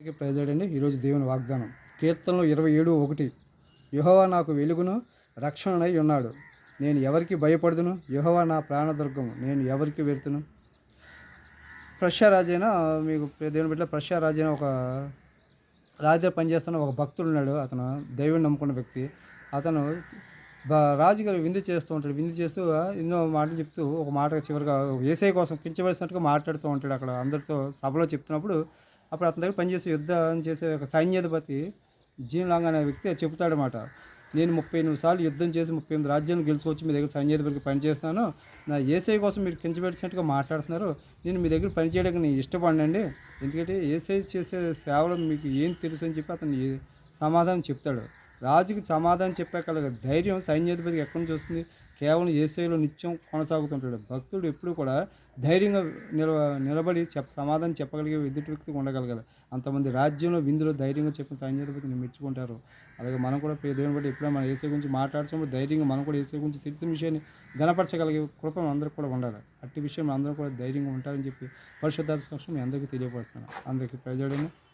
అందరికీ ప్రజలండి ఈరోజు దేవుని వాగ్దానం. కీర్తనలు ఇరవై ఏడు ఒకటి. యహోవా నాకు వెలుగును రక్షణనై ఉన్నాడు. నేను ఎవరికి భయపడదును? యహోవా నా ప్రాణదుర్గము. నేను ఎవరికి వెళ్తును? ప్రష్యా రాజైన మీకు దేవుని బిడ్డ ప్రష్యా రాజైన ఒక రాజు పనిచేస్తున్న ఒక భక్తుడు ఉన్నాడు. అతను దేవుని నమ్ముకున్న వ్యక్తి. అతను రాజుగారు విందు చేస్తూ ఉంటాడు. విందు చేస్తూ ఎన్నో మాటలు చెప్తూ ఒక మాట చివరిగా ఏసఐ కోసం కించవలసినట్టుగా మాట్లాడుతూ ఉంటాడు. అక్కడ అందరితో సభలో చెప్తున్నప్పుడు అప్పుడు అతని దగ్గర పనిచేసే యుద్ధం చేసే ఒక సైన్యాధిపతి జీన్ లాంగ్ అనే వ్యక్తి చెబుతాడనమాట నేను ముప్పై ఎనిమిది సార్లు యుద్ధం చేసి ముప్పై ఎనిమిది రాజ్యాలను గెలుచుకొచ్చి మీ దగ్గర సైన్యాధిపతికి పనిచేస్తాను నా ఏసఐ కోసం మీరు కించబెట్టినట్టుగా మాట్లాడుతున్నారు. నేను మీ దగ్గర పనిచేయడానికి నేను ఇష్టపడినండి. ఎందుకంటే ఏసై చేసే సేవలు మీకు ఏం తెలుసు అని చెప్పి అతను ఏ- సమాధానం చెప్తాడు. రాజుకి సమాధానం చెప్పగల ధైర్యం సైన్యాధిపతికి ఎక్కడి నుంచి వస్తుంది? కేవలం ఏసైలో నిత్యం కొనసాగుతుంటాడు. భక్తుడు ఎప్పుడు కూడా ధైర్యంగా నిలవ నిలబడి చెప్ సమాధానం చెప్పగలిగే ఎదుటి వ్యక్తి ఉండగలగాలి. అంతమంది రాజ్యంలో విందులో ధైర్యంగా చెప్పిన సైన్యాధిపతిని మెచ్చుకుంటారు. అలాగే మనం కూడా దేవుని బట్టి ఎప్పుడైనా మన ఏసై గురించి మాట్లాడుతున్నప్పుడు ధైర్యంగా మనం కూడా ఏసై గురించి తెలిసిన విషయాన్ని గణపరచగలిగే కృప అందరికి కూడా ఉండాలి. అట్టి విషయం అందరూ కూడా ధైర్యంగా ఉంటారని చెప్పి పరిశుద్ధాత్మ పక్షం మీ అందరికీ తెలియపరుస్తున్నాను. అందరికీ ప్రజలను